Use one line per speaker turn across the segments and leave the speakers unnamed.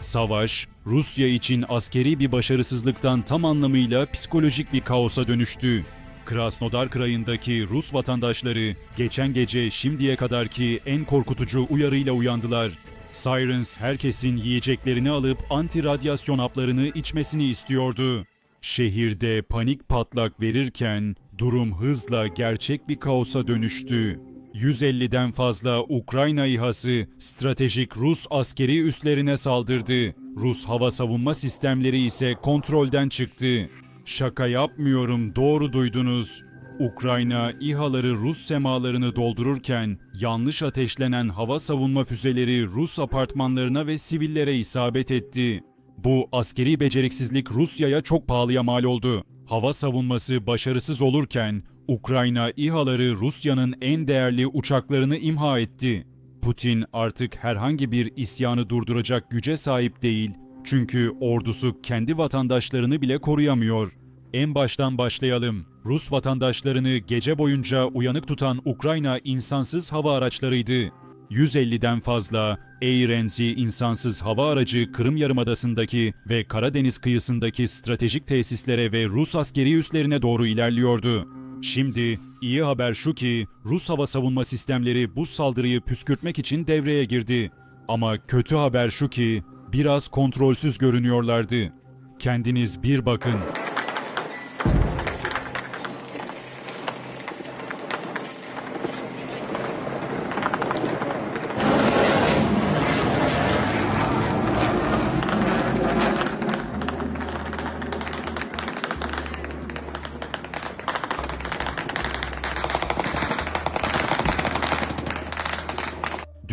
Savaş, Rusya için askeri bir başarısızlıktan tam anlamıyla psikolojik bir kaosa dönüştü. Krasnodar krayındaki Rus vatandaşları geçen gece şimdiye kadarki en korkutucu uyarıyla uyandılar. Sirens herkesin yiyeceklerini alıp anti radyasyon haplarını içmesini istiyordu. Şehirde panik patlak verirken durum hızla gerçek bir kaosa dönüştü. 150'den fazla Ukrayna İHA'sı stratejik Rus askeri üslerine saldırdı. Rus hava savunma sistemleri ise kontrolden çıktı. Şaka yapmıyorum, doğru duydunuz. Ukrayna İHA'ları Rus semalarını doldururken yanlış ateşlenen hava savunma füzeleri Rus apartmanlarına ve sivillere isabet etti. Bu askeri beceriksizlik Rusya'ya çok pahalıya mal oldu. Hava savunması başarısız olurken Ukrayna İHA'ları Rusya'nın en değerli uçaklarını imha etti. Putin artık herhangi bir isyanı durduracak güce sahip değil. Çünkü ordusu kendi vatandaşlarını bile koruyamıyor. En baştan başlayalım. Rus vatandaşlarını gece boyunca uyanık tutan Ukrayna insansız hava araçlarıydı. 150'den fazla Air insansız hava aracı Kırım Yarımadası'ndaki ve Karadeniz kıyısındaki stratejik tesislere ve Rus askeri üslerine doğru ilerliyordu. Şimdi iyi haber şu ki Rus hava savunma sistemleri bu saldırıyı püskürtmek için devreye girdi. Ama kötü haber şu ki biraz kontrolsüz görünüyorlardı. Kendiniz bir bakın.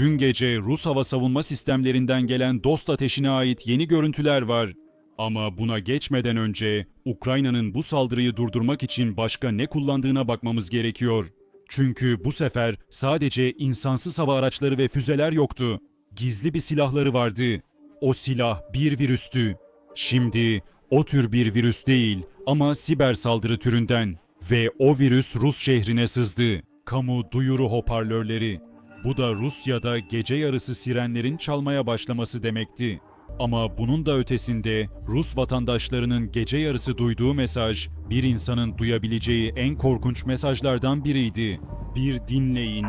Dün gece Rus hava savunma sistemlerinden gelen dost ateşine ait yeni görüntüler var. Ama buna geçmeden önce Ukrayna'nın bu saldırıyı durdurmak için başka ne kullandığına bakmamız gerekiyor. Çünkü bu sefer sadece insansız hava araçları ve füzeler yoktu. Gizli bir silahları vardı. O silah bir virüstü. Şimdi o tür bir virüs değil ama siber saldırı türünden ve o virüs Rus şehrine sızdı. Kamu duyuru hoparlörleri. Bu da Rusya'da gece yarısı sirenlerin çalmaya başlaması demekti. Ama bunun da ötesinde Rus vatandaşlarının gece yarısı duyduğu mesaj bir insanın duyabileceği en korkunç mesajlardan biriydi. Bir dinleyin.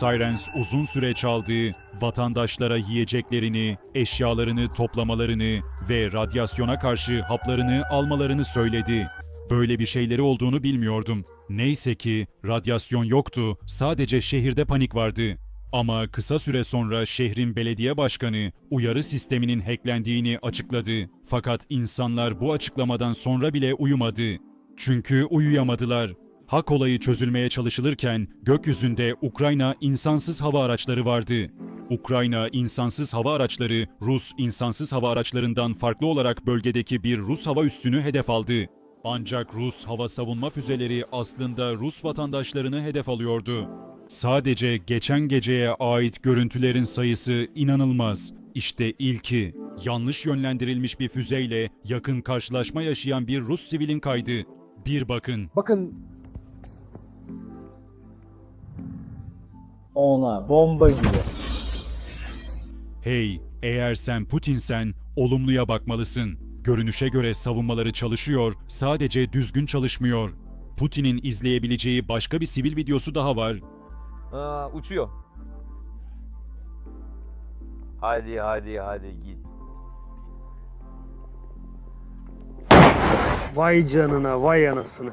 Sirens uzun süre çaldı, vatandaşlara yiyeceklerini, eşyalarını toplamalarını ve radyasyona karşı haplarını almalarını söyledi. Böyle bir şeyleri olduğunu bilmiyordum. Neyse ki radyasyon yoktu, sadece şehirde panik vardı. Ama kısa süre sonra şehrin belediye başkanı uyarı sisteminin hacklendiğini açıkladı. Fakat insanlar bu açıklamadan sonra bile uyumadı. Çünkü uyuyamadılar. Hak olayı çözülmeye çalışılırken gökyüzünde Ukrayna insansız hava araçları vardı. Ukrayna insansız hava araçları Rus insansız hava araçlarından farklı olarak bölgedeki bir Rus hava üssünü hedef aldı. Ancak Rus hava savunma füzeleri aslında Rus vatandaşlarını hedef alıyordu. Sadece geçen geceye ait görüntülerin sayısı inanılmaz. İşte ilki. Yanlış yönlendirilmiş bir füzeyle yakın karşılaşma yaşayan bir Rus sivilin kaydı. Bir bakın.
Bakın ona bomba gibi.
Hey, eğer sen Putinsen olumluya bakmalısın. Görünüşe göre savunmaları çalışıyor, sadece düzgün çalışmıyor. Putin'in izleyebileceği başka bir sivil videosu daha var.
Aa, uçuyor. Hadi hadi hadi git.
Vay canına vay anasını.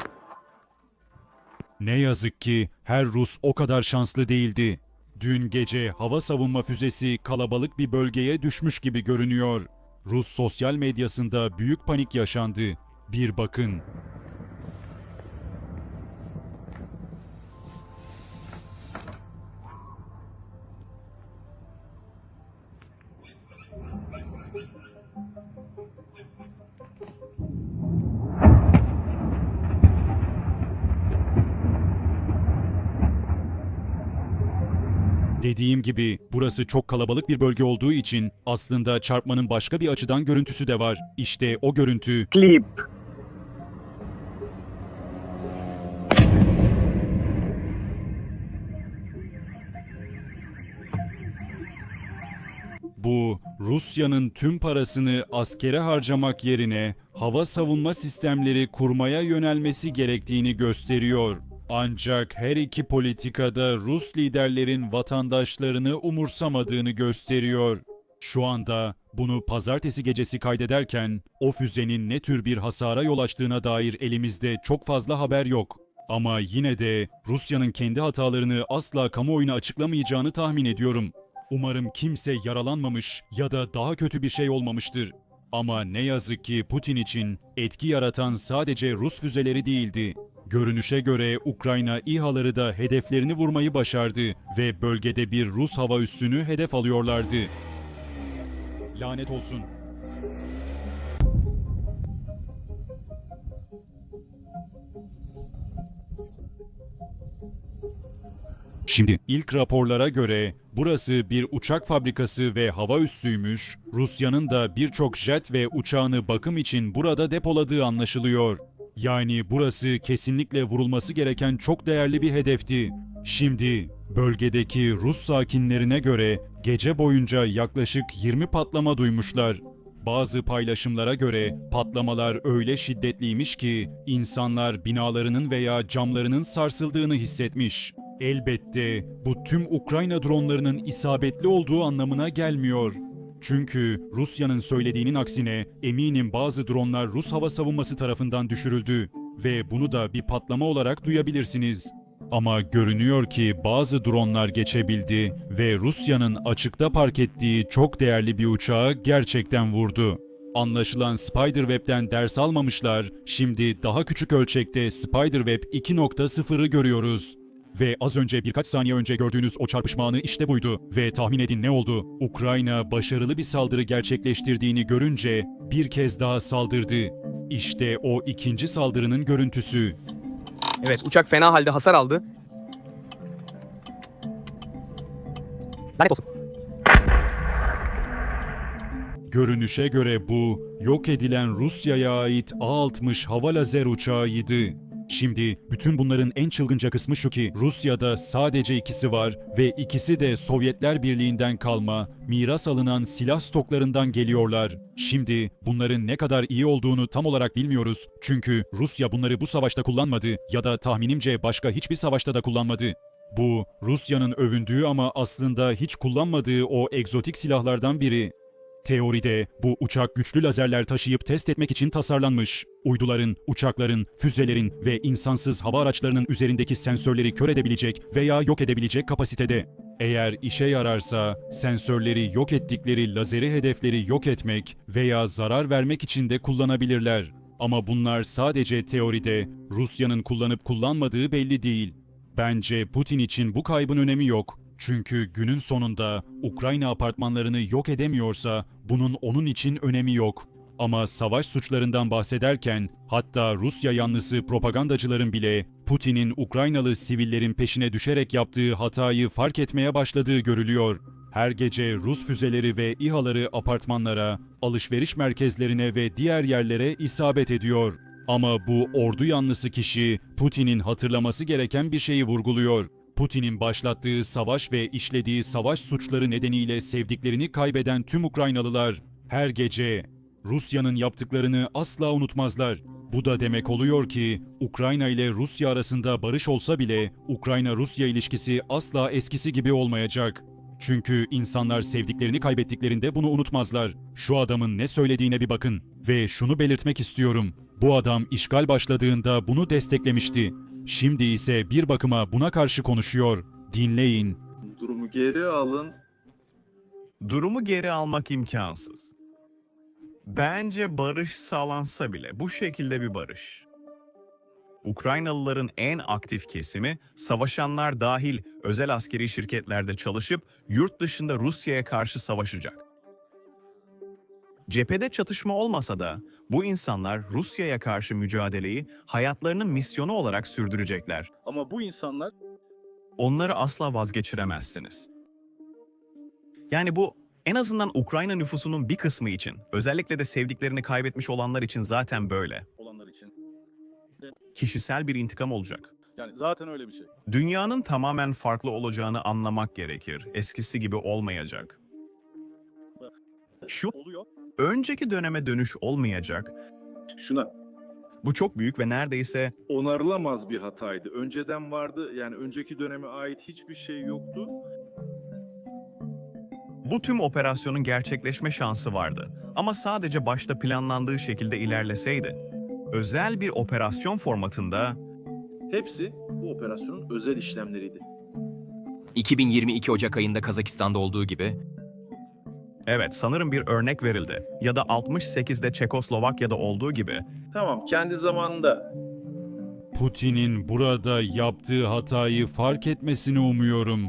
Ne yazık ki her Rus o kadar şanslı değildi. Dün gece hava savunma füzesi kalabalık bir bölgeye düşmüş gibi görünüyor. Rus sosyal medyasında büyük panik yaşandı. Bir bakın. Dediğim gibi burası çok kalabalık bir bölge olduğu için aslında çarpmanın başka bir açıdan görüntüsü de var. İşte o görüntü
Klip.
Bu Rusya'nın tüm parasını askere harcamak yerine hava savunma sistemleri kurmaya yönelmesi gerektiğini gösteriyor. Ancak her iki politikada Rus liderlerin vatandaşlarını umursamadığını gösteriyor. Şu anda bunu pazartesi gecesi kaydederken o füzenin ne tür bir hasara yol açtığına dair elimizde çok fazla haber yok. Ama yine de Rusya'nın kendi hatalarını asla kamuoyuna açıklamayacağını tahmin ediyorum. Umarım kimse yaralanmamış ya da daha kötü bir şey olmamıştır. Ama ne yazık ki Putin için etki yaratan sadece Rus füzeleri değildi. Görünüşe göre Ukrayna İHA'ları da hedeflerini vurmayı başardı ve bölgede bir Rus hava üssünü hedef alıyorlardı. Lanet olsun. Şimdi ilk raporlara göre burası bir uçak fabrikası ve hava üssüymüş. Rusya'nın da birçok jet ve uçağını bakım için burada depoladığı anlaşılıyor. Yani burası kesinlikle vurulması gereken çok değerli bir hedefti. Şimdi bölgedeki Rus sakinlerine göre gece boyunca yaklaşık 20 patlama duymuşlar. Bazı paylaşımlara göre patlamalar öyle şiddetliymiş ki insanlar binalarının veya camlarının sarsıldığını hissetmiş. Elbette bu tüm Ukrayna dronlarının isabetli olduğu anlamına gelmiyor. Çünkü Rusya'nın söylediğinin aksine eminim bazı dronlar Rus hava savunması tarafından düşürüldü ve bunu da bir patlama olarak duyabilirsiniz. Ama görünüyor ki bazı dronlar geçebildi ve Rusya'nın açıkta park ettiği çok değerli bir uçağı gerçekten vurdu. Anlaşılan Spiderweb'den ders almamışlar. Şimdi daha küçük ölçekte Spiderweb 2.0'ı görüyoruz. Ve az önce birkaç saniye önce gördüğünüz o çarpışma anı işte buydu. Ve tahmin edin ne oldu? Ukrayna başarılı bir saldırı gerçekleştirdiğini görünce bir kez daha saldırdı. İşte o ikinci saldırının görüntüsü.
Evet uçak fena halde hasar aldı. Lanet olsun.
Görünüşe göre bu yok edilen Rusya'ya ait A-60 hava lazer uçağıydı. Şimdi bütün bunların en çılgınca kısmı şu ki Rusya'da sadece ikisi var ve ikisi de Sovyetler Birliği'nden kalma, miras alınan silah stoklarından geliyorlar. Şimdi bunların ne kadar iyi olduğunu tam olarak bilmiyoruz. Çünkü Rusya bunları bu savaşta kullanmadı ya da tahminimce başka hiçbir savaşta da kullanmadı. Bu Rusya'nın övündüğü ama aslında hiç kullanmadığı o egzotik silahlardan biri. Teoride bu uçak güçlü lazerler taşıyıp test etmek için tasarlanmış. Uyduların, uçakların, füzelerin ve insansız hava araçlarının üzerindeki sensörleri kör edebilecek veya yok edebilecek kapasitede. Eğer işe yararsa sensörleri yok ettikleri lazeri hedefleri yok etmek veya zarar vermek için de kullanabilirler. Ama bunlar sadece teoride, Rusya'nın kullanıp kullanmadığı belli değil. Bence Putin için bu kaybın önemi yok. Çünkü günün sonunda Ukrayna apartmanlarını yok edemiyorsa bunun onun için önemi yok. Ama savaş suçlarından bahsederken hatta Rusya yanlısı propagandacıların bile Putin'in Ukraynalı sivillerin peşine düşerek yaptığı hatayı fark etmeye başladığı görülüyor. Her gece Rus füzeleri ve İHA'ları apartmanlara, alışveriş merkezlerine ve diğer yerlere isabet ediyor. Ama bu ordu yanlısı kişi Putin'in hatırlaması gereken bir şeyi vurguluyor. Putin'in başlattığı savaş ve işlediği savaş suçları nedeniyle sevdiklerini kaybeden tüm Ukraynalılar her gece Rusya'nın yaptıklarını asla unutmazlar. Bu da demek oluyor ki Ukrayna ile Rusya arasında barış olsa bile Ukrayna-Rusya ilişkisi asla eskisi gibi olmayacak. Çünkü insanlar sevdiklerini kaybettiklerinde bunu unutmazlar. Şu adamın ne söylediğine bir bakın ve şunu belirtmek istiyorum. Bu adam işgal başladığında bunu desteklemişti. Şimdi ise bir bakıma buna karşı konuşuyor. Dinleyin.
Durumu geri alın.
Durumu geri almak imkansız. Bence barış sağlansa bile bu şekilde bir barış. Ukraynalıların en aktif kesimi savaşanlar dahil özel askeri şirketlerde çalışıp yurt dışında Rusya'ya karşı savaşacak. Cephede çatışma olmasa da bu insanlar Rusya'ya karşı mücadeleyi hayatlarının misyonu olarak sürdürecekler.
Ama bu insanlar
Onları asla vazgeçiremezsiniz. Yani bu en azından Ukrayna nüfusunun bir kısmı için, özellikle de sevdiklerini kaybetmiş olanlar için zaten böyle.
olanlar için.
Kişisel bir intikam olacak.
Yani zaten öyle bir şey.
Dünyanın tamamen farklı olacağını anlamak gerekir. Eskisi gibi olmayacak. Şu
Oluyor.
Önceki döneme dönüş olmayacak.
Şuna
Bu çok büyük ve neredeyse
onarılamaz bir hataydı. Önceden vardı yani önceki döneme ait hiçbir şey yoktu.
bu tüm operasyonun gerçekleşme şansı vardı. Ama sadece başta planlandığı şekilde ilerleseydi. Özel bir operasyon formatında
Hepsi bu operasyonun özel işlemleriydi.
2022 Ocak ayında Kazakistan'da olduğu gibi
Evet, sanırım bir örnek verildi. Ya da 68'de Çekoslovakya'da olduğu gibi
Tamam kendi zamanında
Putin'in burada yaptığı hatayı fark etmesini umuyorum.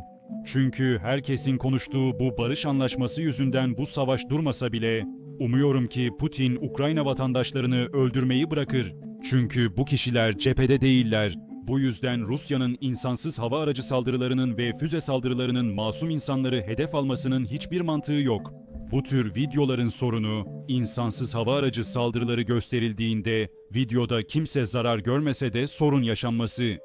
Çünkü herkesin konuştuğu bu barış anlaşması yüzünden bu savaş durmasa bile umuyorum ki Putin Ukrayna vatandaşlarını öldürmeyi bırakır. Çünkü bu kişiler cephede değiller. Bu yüzden Rusya'nın insansız hava aracı saldırılarının ve füze saldırılarının masum insanları hedef almasının hiçbir mantığı yok. Bu tür videoların sorunu, insansız hava aracı saldırıları gösterildiğinde videoda kimse zarar görmese de sorun yaşanması.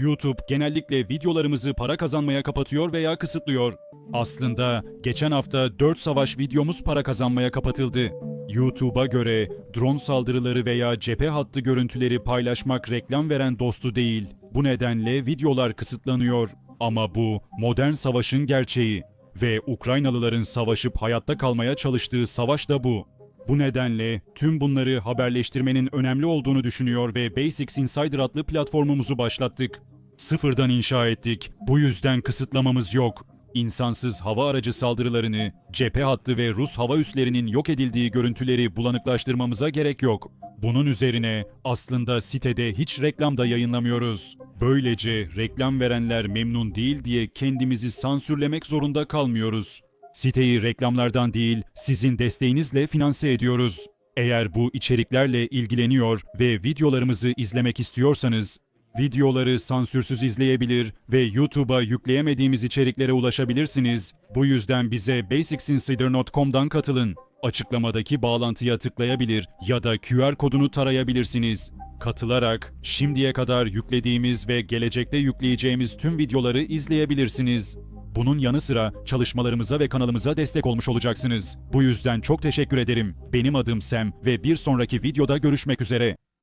YouTube genellikle videolarımızı para kazanmaya kapatıyor veya kısıtlıyor. Aslında geçen hafta 4 savaş videomuz para kazanmaya kapatıldı. YouTube'a göre drone saldırıları veya cephe hattı görüntüleri paylaşmak reklam veren dostu değil. Bu nedenle videolar kısıtlanıyor. Ama bu modern savaşın gerçeği ve Ukraynalıların savaşıp hayatta kalmaya çalıştığı savaş da bu. Bu nedenle tüm bunları haberleştirmenin önemli olduğunu düşünüyor ve Basics Insider adlı platformumuzu başlattık. Sıfırdan inşa ettik. Bu yüzden kısıtlamamız yok. İnsansız hava aracı saldırılarını, cephe hattı ve Rus hava üslerinin yok edildiği görüntüleri bulanıklaştırmamıza gerek yok. Bunun üzerine aslında sitede hiç reklam da yayınlamıyoruz. Böylece reklam verenler memnun değil diye kendimizi sansürlemek zorunda kalmıyoruz. Siteyi reklamlardan değil, sizin desteğinizle finanse ediyoruz. Eğer bu içeriklerle ilgileniyor ve videolarımızı izlemek istiyorsanız, videoları sansürsüz izleyebilir ve YouTube'a yükleyemediğimiz içeriklere ulaşabilirsiniz. Bu yüzden bize basicsinsider.com'dan katılın. Açıklamadaki bağlantıya tıklayabilir ya da QR kodunu tarayabilirsiniz. Katılarak şimdiye kadar yüklediğimiz ve gelecekte yükleyeceğimiz tüm videoları izleyebilirsiniz. Bunun yanı sıra çalışmalarımıza ve kanalımıza destek olmuş olacaksınız. Bu yüzden çok teşekkür ederim. Benim adım Sam ve bir sonraki videoda görüşmek üzere.